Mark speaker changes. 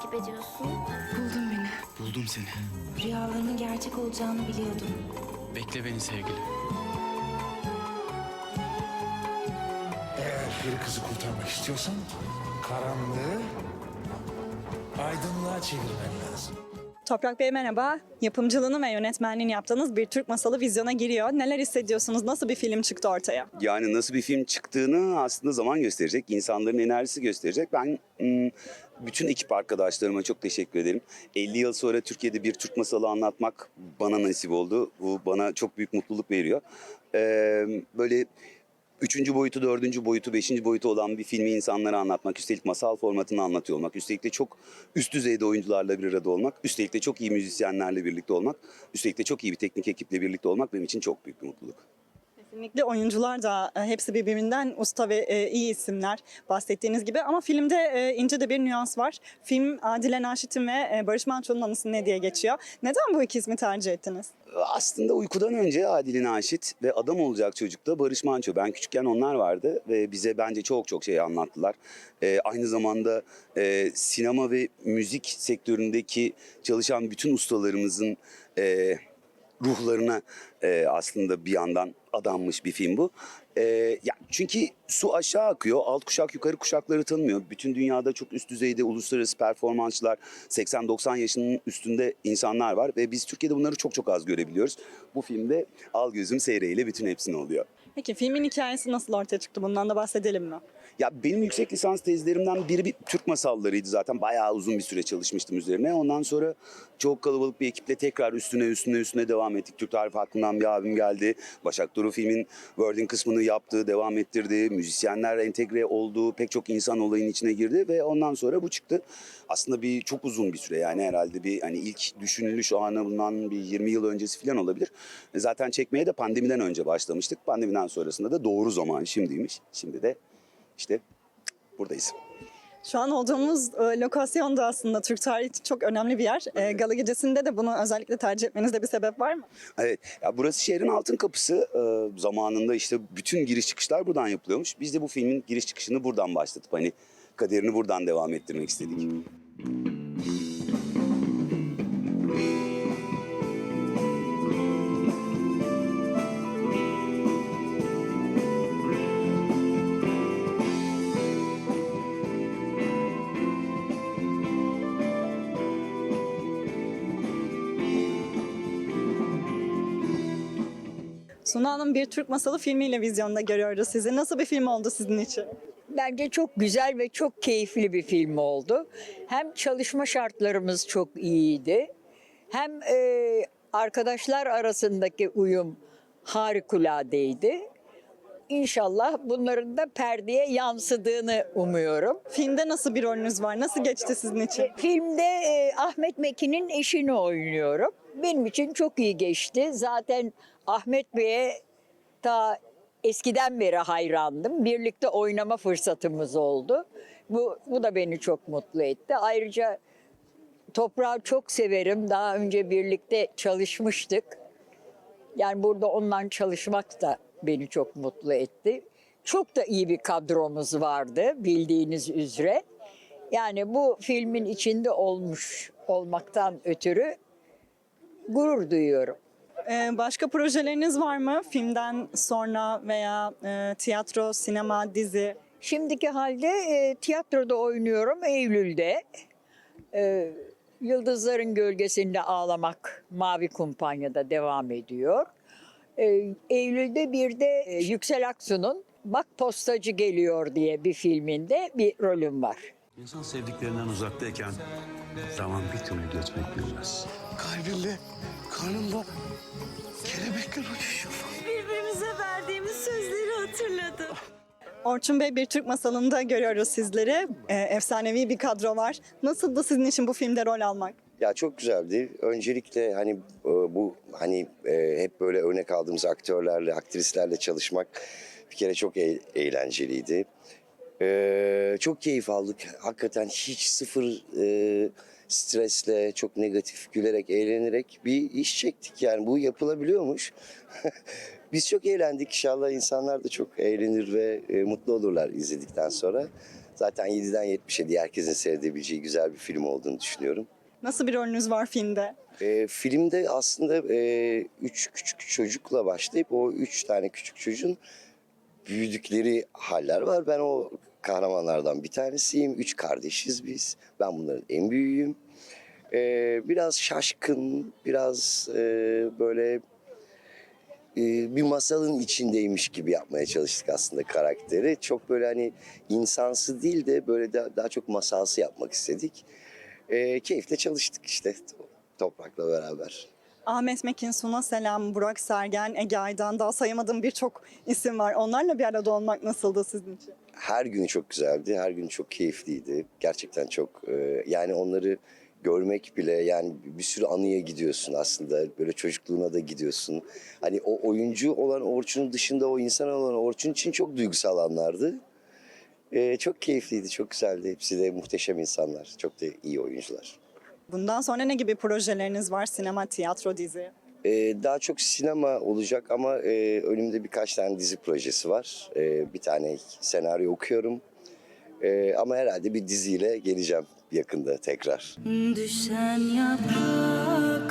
Speaker 1: takip ediyorsun?
Speaker 2: Buldun beni.
Speaker 3: Buldum seni.
Speaker 2: Rüyalarının gerçek olacağını biliyordum.
Speaker 3: Bekle beni sevgilim.
Speaker 4: Eğer bir kızı kurtarmak istiyorsan karanlığı aydınlığa çevirmen lazım.
Speaker 5: Toprak Bey merhaba. Yapımcılığını ve yönetmenliğini yaptığınız bir Türk masalı vizyona giriyor. Neler hissediyorsunuz? Nasıl bir film çıktı ortaya?
Speaker 6: Yani nasıl bir film çıktığını aslında zaman gösterecek, insanların enerjisi gösterecek. Ben bütün ekip arkadaşlarıma çok teşekkür ederim. 50 yıl sonra Türkiye'de bir Türk masalı anlatmak bana nasip oldu. Bu bana çok büyük mutluluk veriyor. Böyle üçüncü boyutu, dördüncü boyutu, beşinci boyutu olan bir filmi insanlara anlatmak, üstelik masal formatını anlatıyor olmak, üstelik de çok üst düzeyde oyuncularla bir arada olmak, üstelik de çok iyi müzisyenlerle birlikte olmak, üstelik de çok iyi bir teknik ekiple birlikte olmak benim için çok büyük bir mutluluk.
Speaker 5: Kesinlikle oyuncular da e, hepsi birbirinden usta ve e, iyi isimler bahsettiğiniz gibi. Ama filmde e, ince de bir nüans var. Film Adile Naşit'in ve Barış Manço'nun anısı ne diye geçiyor. Neden bu iki ismi tercih ettiniz?
Speaker 6: Aslında uykudan önce Adile Naşit ve adam olacak çocuk da Barış Manço. Ben küçükken onlar vardı ve bize bence çok çok şey anlattılar. Aynı zamanda sinema ve müzik sektöründeki çalışan bütün ustalarımızın ruhlarına e, aslında bir yandan adanmış bir film bu. E, ya çünkü su aşağı akıyor, alt kuşak yukarı kuşakları tanımıyor. Bütün dünyada çok üst düzeyde uluslararası performansçılar, 80-90 yaşının üstünde insanlar var ve biz Türkiye'de bunları çok çok az görebiliyoruz. Bu filmde Al Gözüm Seyreyle bütün hepsini oluyor.
Speaker 5: Peki filmin hikayesi nasıl ortaya çıktı? Bundan da bahsedelim mi?
Speaker 6: Ya benim yüksek lisans tezlerimden biri bir Türk masallarıydı zaten. Bayağı uzun bir süre çalışmıştım üzerine. Ondan sonra çok kalabalık bir ekiple tekrar üstüne üstüne üstüne devam ettik. Türk Tarih Vakfı'ndan bir abim geldi. Başak Duru filmin wording kısmını yaptı, devam ettirdi. Müzisyenler entegre oldu. Pek çok insan olayın içine girdi ve ondan sonra bu çıktı. Aslında bir çok uzun bir süre yani herhalde bir hani ilk düşünülüş anı bundan bir 20 yıl öncesi falan olabilir. Zaten çekmeye de pandemiden önce başlamıştık. Pandemiden sonrasında da doğru zaman şimdiymiş. Şimdi de işte buradayız.
Speaker 5: Şu an olduğumuz e, lokasyon da aslında Türk tarihi için çok önemli bir yer. E, Gala gecesinde de bunu özellikle tercih etmenizde bir sebep var mı?
Speaker 6: Evet, ya burası şehrin altın kapısı. Ee, zamanında işte bütün giriş çıkışlar buradan yapılıyormuş. Biz de bu filmin giriş çıkışını buradan başlatıp hani kaderini buradan devam ettirmek istedik.
Speaker 5: Suna Hanım bir Türk masalı filmiyle vizyonda görüyoruz sizi. Nasıl bir film oldu sizin için?
Speaker 7: Bence çok güzel ve çok keyifli bir film oldu. Hem çalışma şartlarımız çok iyiydi. Hem e, arkadaşlar arasındaki uyum harikuladeydi. İnşallah bunların da perdeye yansıdığını umuyorum.
Speaker 5: Filmde nasıl bir rolünüz var? Nasıl geçti sizin için?
Speaker 7: Filmde e, Ahmet Mekin'in eşini oynuyorum. Benim için çok iyi geçti. Zaten Ahmet Bey'e ta eskiden beri hayrandım. Birlikte oynama fırsatımız oldu. Bu, bu da beni çok mutlu etti. Ayrıca toprağı çok severim. Daha önce birlikte çalışmıştık. Yani burada ondan çalışmak da beni çok mutlu etti. Çok da iyi bir kadromuz vardı bildiğiniz üzere. Yani bu filmin içinde olmuş olmaktan ötürü gurur duyuyorum.
Speaker 5: Ee, başka projeleriniz var mı? Filmden sonra veya e, tiyatro, sinema, dizi?
Speaker 7: Şimdiki halde e, tiyatroda oynuyorum Eylül'de. E, Yıldızların Gölgesinde Ağlamak Mavi Kumpanya'da devam ediyor. E, Eylül'de bir de e, Yüksel Aksu'nun Bak Postacı Geliyor diye bir filminde bir rolüm var.
Speaker 8: İnsan sevdiklerinden uzaktayken zaman bir türlü geçmek bilmez.
Speaker 4: Kalbimde, karnımda kelebekler uçuşuyor.
Speaker 1: Birbirimize verdiğimiz sözleri hatırladım.
Speaker 5: Orçun Bey bir Türk masalında görüyoruz sizleri. Ee, efsanevi bir kadro var. Nasıldı sizin için bu filmde rol almak?
Speaker 9: Ya çok güzeldi. Öncelikle hani e, bu hani e, hep böyle örnek aldığımız aktörlerle, aktrislerle çalışmak bir kere çok e- eğlenceliydi. E, çok keyif aldık. Hakikaten hiç sıfır e, stresle, çok negatif, gülerek, eğlenerek bir iş çektik. Yani bu yapılabiliyormuş. Biz çok eğlendik. İnşallah insanlar da çok eğlenir ve e, mutlu olurlar izledikten sonra. Zaten 7'den 77 herkesin seyredebileceği güzel bir film olduğunu düşünüyorum.
Speaker 5: Nasıl bir rolünüz var filmde?
Speaker 9: E, filmde aslında e, üç küçük çocukla başlayıp o üç tane küçük çocuğun büyüdükleri haller var. Ben o kahramanlardan bir tanesiyim. Üç kardeşiz biz. Ben bunların en büyüğüyüm. E, biraz şaşkın, biraz e, böyle e, bir masalın içindeymiş gibi yapmaya çalıştık aslında karakteri. Çok böyle hani insansı değil de böyle da- daha çok masalsı yapmak istedik. E, keyifle çalıştık işte Toprak'la beraber.
Speaker 5: Ahmet Mekin, Suna Selam, Burak Sergen, Ege Aydan daha sayamadığım birçok isim var. Onlarla bir arada olmak nasıldı sizin için?
Speaker 9: Her gün çok güzeldi, her gün çok keyifliydi. Gerçekten çok e, yani onları görmek bile yani bir sürü anıya gidiyorsun aslında. Böyle çocukluğuna da gidiyorsun. Hani o oyuncu olan Orçun'un dışında o insan olan Orçun için çok duygusal anlardı. E, çok keyifliydi, çok güzeldi. Hepsi de muhteşem insanlar. Çok da iyi oyuncular.
Speaker 5: Bundan sonra ne gibi projeleriniz var? Sinema, tiyatro, dizi?
Speaker 9: Ee, daha çok sinema olacak ama e, önümde birkaç tane dizi projesi var. Ee, bir tane senaryo okuyorum. Ee, ama herhalde bir diziyle geleceğim yakında tekrar.
Speaker 2: Düşen yaprak